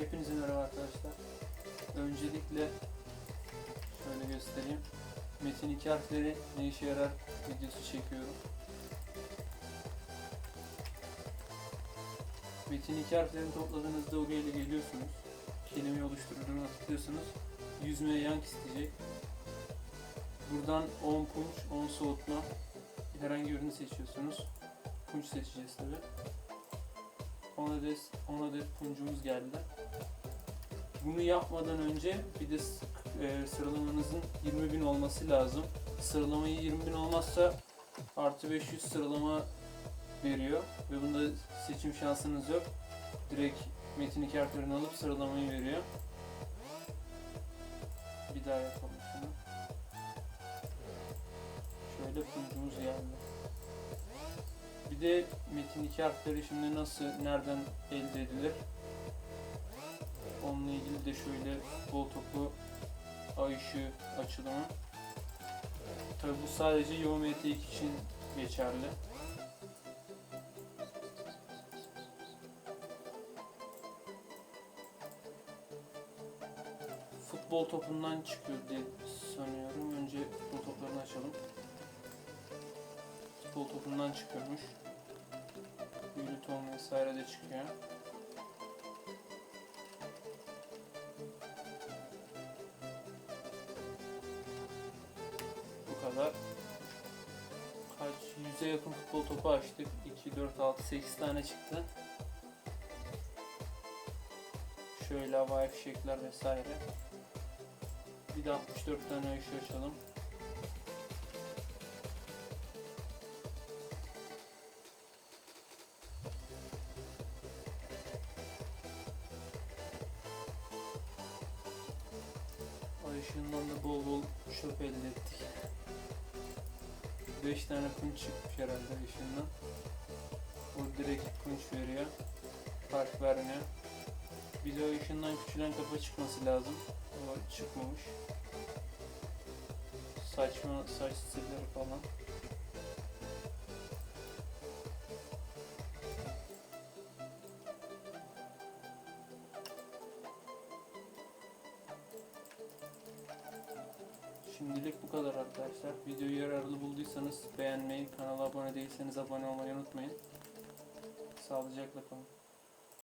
Hepinize merhaba arkadaşlar. Öncelikle şöyle göstereyim. Metin iki harfleri ne işe yarar videosu çekiyorum. Metin iki harflerini topladığınızda oraya ile geliyorsunuz. Kelimeyi oluşturduğunu tıklıyorsunuz. Yüzmeye yank isteyecek. Buradan 10 punç, 10 soğutma herhangi birini seçiyorsunuz. Punç seçeceğiz tabi. 10 adet, 10 adet puncumuz geldi. Bunu yapmadan önce bir de e, sıralamanızın 20.000 olması lazım. Sıralamayı 20.000 olmazsa artı 500 sıralama veriyor ve bunda seçim şansınız yok. Direkt metin iki alıp sıralamayı veriyor. Bir daha yapalım şunu. Şöyle puncumuz geldi. Bir de metin iki şimdi nasıl, nereden elde edilir? De şöyle futbol topu ay açılımı. Tabi bu sadece YoMT2 için geçerli. Futbol topundan çıkıyor diye sanıyorum. Önce futbol toplarını açalım. Futbol topundan çıkıyormuş. Büyülü vesaire de çıkıyor. Kadar. Kaç yüze yakın futbol topu açtık. 2, 4, 6, 8 tane çıktı. Şöyle havai fişekler vesaire. Bir de 64 tane ışığı açalım. Ay ışığından da bol bol şöp elde ettik. 5 tane punç çıkmış herhalde ışığından. O direkt punç veriyor. Fark vermiyor. Bir de o ışığından küçülen kafa çıkması lazım. O çıkmamış. Saçma saç stilleri falan. Şimdilik bu kadar arkadaşlar. Videoyu yararlı bulduysanız beğenmeyi, kanala abone değilseniz abone olmayı unutmayın. Sağlıcakla kalın.